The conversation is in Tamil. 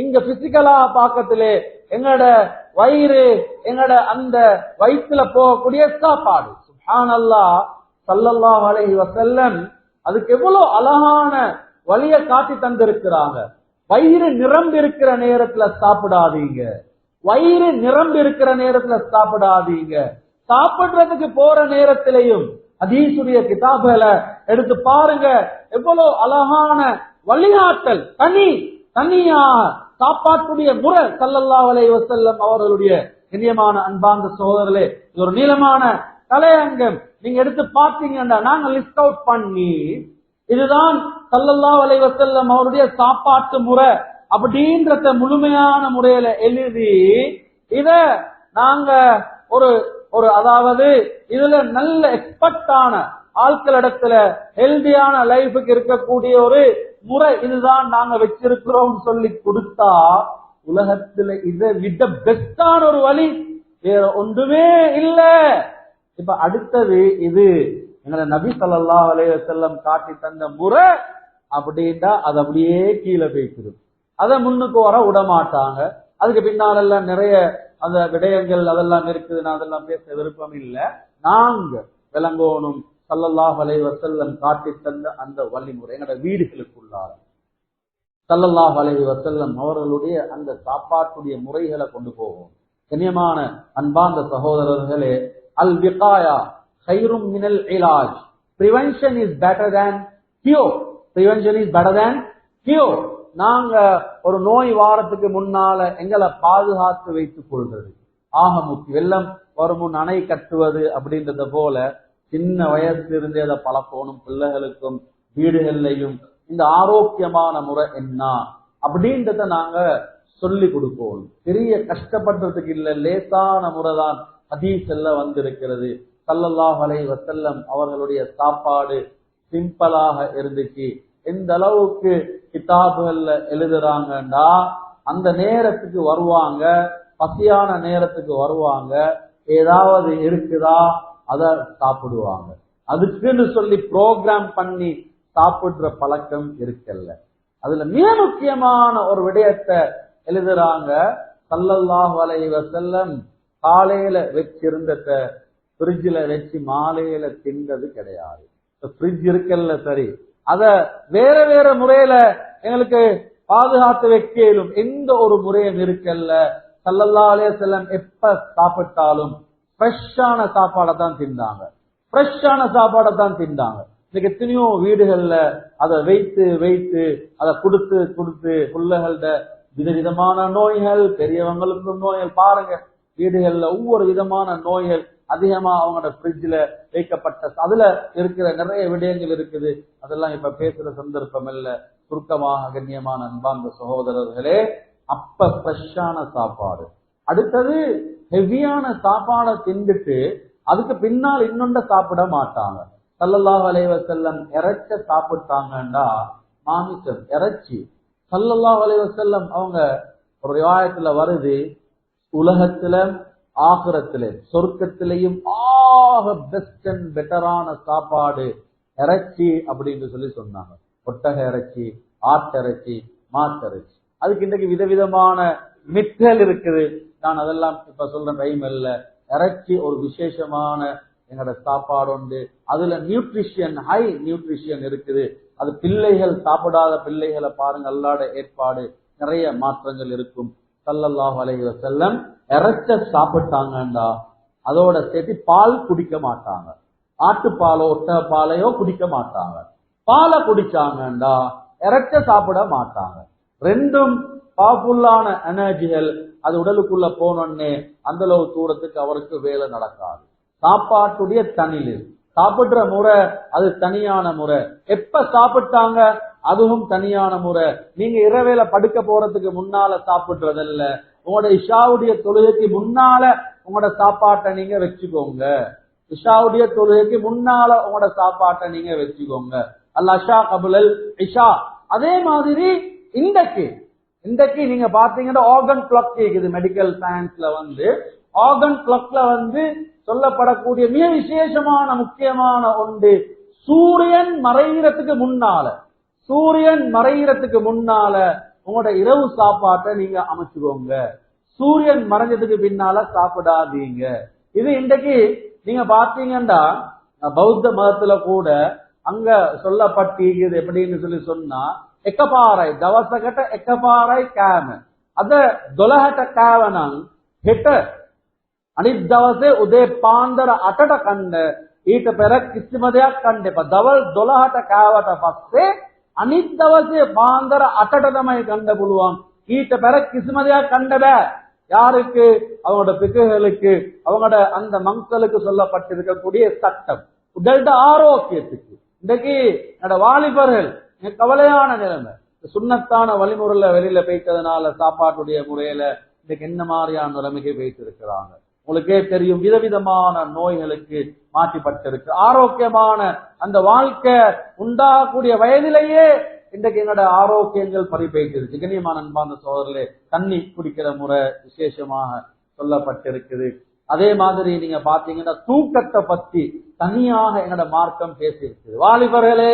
இங்க பிசிக்கலா பாக்கத்திலே எங்களோட வயிறு எங்களோட அந்த வயிற்றுல போகக்கூடிய சாப்பாடு. சுப்ஹானல்லா சல்லல்லா அலைஹி செல்லன் அதுக்கு எவ்வளவு அழகான வழிய காட்டி தந்திருக்கிறாங்க. வயிறு நிரம்பி இருக்கிற நேரத்துல சாப்பிடாதீங்க. வயிறு நிரம்பி இருக்கிற நேரத்துல சாப்பிடாதீங்க. சாப்பிடுறதுக்கு போற நேரத்திலையும் அதீசுடைய கிதாபுல எடுத்து பாருங்க. எவ்வளவு அழகான வழிகாட்டல். தனி தனியா சாப்பாட்டுடைய முறை சல்லல்லாஹு அலைஹி வஸல்லம் அவர்களுடைய கண்ணியமான அன்பார்ந்த சகோதரர்களே இது ஒரு நீளமான தலையங்கம் நீங்க எடுத்து பார்த்தீங்கன்னா நாங்க லிஸ்ட் அவுட் பண்ணி இதுதான் சல்லல்லா அலைஹி வசல்லம் அவருடைய சாப்பாட்டு முறை அப்படின்றத முழுமையான முறையில எழுதி இத நாங்க ஒரு ஒரு அதாவது இதுல நல்ல எக்ஸ்பர்டான ஆட்கள் இடத்துல ஹெல்தியான லைஃபுக்கு இருக்கக்கூடிய ஒரு முறை இதுதான் நாங்க வச்சிருக்கிறோம் சொல்லி கொடுத்தா உலகத்துல இதை விட பெஸ்டான ஒரு வழி வேற ஒன்றுமே இல்ல. இப்ப அடுத்தது இது. எங்களை நபி ஸல்லல்லாஹு அலைய செல்லம் காட்டி தந்த முறை அப்படின்ட்டா அது அப்படியே கீழே போய்க்கிடும். அதை முன்னுக்கு வர விட மாட்டாங்க. அதுக்கு பின்னாலெல்லாம் நிறைய அந்த விடயங்கள் அதெல்லாம் இருக்குது நான் அதெல்லாம் பேச விருப்பம் இல்லை. நாங்க விளங்கோணும். சல்லல்லாஹ் அலைஹி வஸல்லம் காட்டி தந்த அந்த வழிமுறை எங்களோட வீடுகளுக்குள்ளார். சல்லல்லாஹ் அலை வசல்லம் அவர்களுடைய அந்த சாப்பாட்டுடைய முறைகளை கொண்டு போவோம். கண்ணியமான அன்பார்ந்த சகோதரர்களே அல் விகாயா ஹைரும் மினல் இலாஜ். Prevention is better than cure prevention is better than cure நாங்க ஒரு நோய் வாரத்துக்கு முன்னால எங்களை பாதுகாத்து வைத்துக் கொள்வது. ஆக முக்கியம் வெள்ளம் வரும் முன் அணை கட்டுவது அப்படின்றத போல சின்ன வயசுல இருந்தே அதை பழக்கணும் பிள்ளைகளுக்கும் வீடுகள்லையும். இந்த ஆரோக்கியமான முறை என்ன? அப்படின்றத நாங்க சொல்லி கொடுப்போம். பெரிய கஷ்டப்படுறதுக்கு இல்ல லேசான முறைதான் ஹதீஸ் செல்ல வந்திருக்கிறது சல்லல்லாஹலை வசல்லம் அவர்களுடைய சாப்பாடு சிம்பிளாக இருந்துச்சு. எந்த அளவுக்கு கிதாபுகள்ல எழுதுறாங்கண்டா அந்த நேரத்துக்கு வருவாங்க பசியான நேரத்துக்கு வருவாங்க ஏதாவது இருக்குதா அதை சாப்பிடுவாங்க. அதுக்குன்னு சொல்லி ப்ரோக்ராம் பண்ணி சாப்பிடுற பழக்கம் இருக்கல்ல. அதுல மிக முக்கியமான ஒரு விடயத்தை எழுதுறாங்க. சல்லல்லாஹ் வலைவ செல்லம் காலையில வச்சிருந்தத ஃப்ரிட்ஜில் வச்சு மாலையில தின்றது கிடையாது. ஃப்ரிட்ஜ் இருக்கல்ல சரி. அத வேற வேற முறையில எங்களுக்கு பாதுகாத்து வைக்கலும் எந்த ஒரு முறையும் இருக்கல்ல. சல்லல்லா அலைஹி செல்லம் எப்ப சாப்பிட்டாலும் ஃப்ரெஷ்ஷான சாப்பாடை தான் தின்னாங்க ஃப்ரெஷ்ஷான சாப்பாடை தான் தின்னாங்க இன்னைக்கு எத்தனையோ வீடுகள்ல அதை வைத்து வைத்து அதை கொடுத்து கொடுத்து பிள்ளைகள்ட விதவிதமான நோய்கள் பெரியவங்களுக்கும் நோய்கள் பாருங்க. வீடுகள்ல ஒவ்வொரு விதமான நோய்கள் அதிகமா அவங்களோட ஃப்ரிட்ஜில் வைக்கப்பட்ட அதுல இருக்கிற நிறைய விடயங்கள் இருக்குது. அதெல்லாம் இப்ப பேசுற சந்தர்ப்பம் இல்ல. சுருக்கமாக கண்ணியமான அன்பாந்த சகோதரர்களே அப்ப ஃப்ரெஷ்ஷான சாப்பாடு. அடுத்தது ஹெவியான சாப்பாடை தின்றுட்டு அதுக்கு பின்னால் இன்னொண்ட சாப்பிட மாட்டாங்க. சல்லல்லாஹ் அலைஹி செல்லம் இறைச்ச சாப்பிட்டாங்கண்டா மாமிசம் இறைச்சி. சல்லல்லாஹ் அலைஹி செல்லம் அவங்க ஒரு ரிவாயத்துல வருது உலகத்துல ஆகுரத்துல சொர்க்கத்திலையும் ஆக பெஸ்ட் அண்ட் பெட்டரான சாப்பாடு இறைச்சி அப்படின்னு சொல்லி சொன்னாங்க. ஒட்டக இறைச்சி ஆட்டிறைச்சி மாட்டிறைச்சி அதுக்கு இன்றைக்கு விதவிதமான மித்தல் இருக்குது. நான் அதெல்லாம் இப்ப சொல்ற டைம் இல்ல. இறைச்சி ஒரு விசேஷமான எங்களோட சாப்பாடு உண்டு. அதுல நியூட்ரிஷியன் ஹை நியூட்ரிஷியன் இருக்குது. அது பிள்ளைகள் சாப்பிடாத பிள்ளைகளை பாருங்க அல்லாட ஏற்பாடு. நிறைய மாற்றங்கள் இருக்கும். சல்லல்லாஹ் அலைஹி செல்லம் இறைச்ச சாப்பிட்டாங்கண்டா அதோட சேர்த்து பால் குடிக்க மாட்டாங்க. ஆட்டுப்பாலோ ஒட்ட பாலையோ குடிக்க மாட்டாங்க. பாலை குடிச்சாங்கண்டா இறைச்ச சாப்பிட மாட்டாங்க. ரெண்டும் பவர்ஃபுல்லான எனர்ஜிகள் அது உடலுக்குள்ள போனோன்னு அந்த அளவு தூரத்துக்கு அவருக்கு வேலை நடக்காது. சாப்பாட்டுடைய தனிலு சாப்பிடுற முறை அது தனியான முறை. எப்ப சாப்பிட்டாங்க? அதுவும் தனியான முறை. நீங்க இரவேல படுக்க போறதுக்கு முன்னால சாப்பிடுறதில்ல. உங்களோட இஷாவுடைய தொழுகைக்கு முன்னால உங்களோட சாப்பாட்டை நீங்க வச்சுக்கோங்க. இஷாவுடைய தொழுகைக்கு முன்னால உங்களோட சாப்பாட்டை நீங்க வச்சுக்கோங்க. அல்ல அஷா கபுலல் இஷா. அதே மாதிரி இன்றைக்கு இன்றைக்கு நீங்க பாத்தீங்கன்னா ஆர்கன் கிளாக் இருக்குது மெடிக்கல் சயின்ஸ்ல வந்து. ஆர்கன் கிளாக்ல வந்து சொல்லப்படக்கூடிய மிக விசேஷமான முக்கியமான ஒன்று சூரியன் மறைகிறதுக்கு முன்னால சூரியன் மறைகிறதுக்கு முன்னால உங்களோட இரவு சாப்பாட்டை நீங்க அமைச்சுக்கோங்க. சூரியன் மறைஞ்சதுக்கு பின்னால சாப்பிடாதீங்க. இது இன்றைக்கு நீங்க பாத்தீங்கன்னா பௌத்த மதத்துல கூட அங்க சொல்லப்பட்டிருக்குது எப்படின்னு சொல்லி சொன்னா එකපාරයි දවසකට එකපාරයි කෑම. අද 12ට කෑවනම් හෙට අනිත් දවසේ උදේ පාන්දර 8ට කන්න ඊට පෙර කිසිම දෙයක් කන්න එපා. දවල් 12ට කෑවට පස්සේ අනිත් දවසේ පාන්දර 8ට තමයි කන්න පුළුවන්. ඊට පෙර කිසිම දෙයක් කන්න බෑ. யாருக்கு அவங்களோட பிக்குகளுக்கு அவங்களோட அந்த மக்களுக்கு சொல்லப்பட்டிருக்கக்கூடிய சட்டம் உடல்ட ஆரோக்கியத்துக்கு இன்றைக்கு என்னோட வாலிபர்கள் மிக கவலையான நிலைமை. சுண்ணத்தான வழிமுறையில வெளியில போயிட்டதுனால சாப்பாட்டுடைய முறையில இன்னைக்கு என்ன மாதிரியான நிலைமைக்கு போயிட்டு இருக்கிறாங்க உங்களுக்கே தெரியும் விதவிதமான நோய்களுக்கு மாற்றிப்பட்டிருக்கு. ஆரோக்கியமான அந்த வாழ்க்கை உண்டாகக்கூடிய வயதிலேயே இன்றைக்கு எங்களோட ஆரோக்கியங்கள் பறிபோயிட்டு கண்ணியமான அன்பான சோதரிலே தண்ணி குடிக்கிற முறை விசேஷமாக சொல்லப்பட்டிருக்குது. அதே மாதிரி நீங்க பாத்தீங்கன்னா தூக்கத்தை பத்தி தனியாக எங்களோட மார்க்கம் பேசியிருக்குது. வாலிபர்களே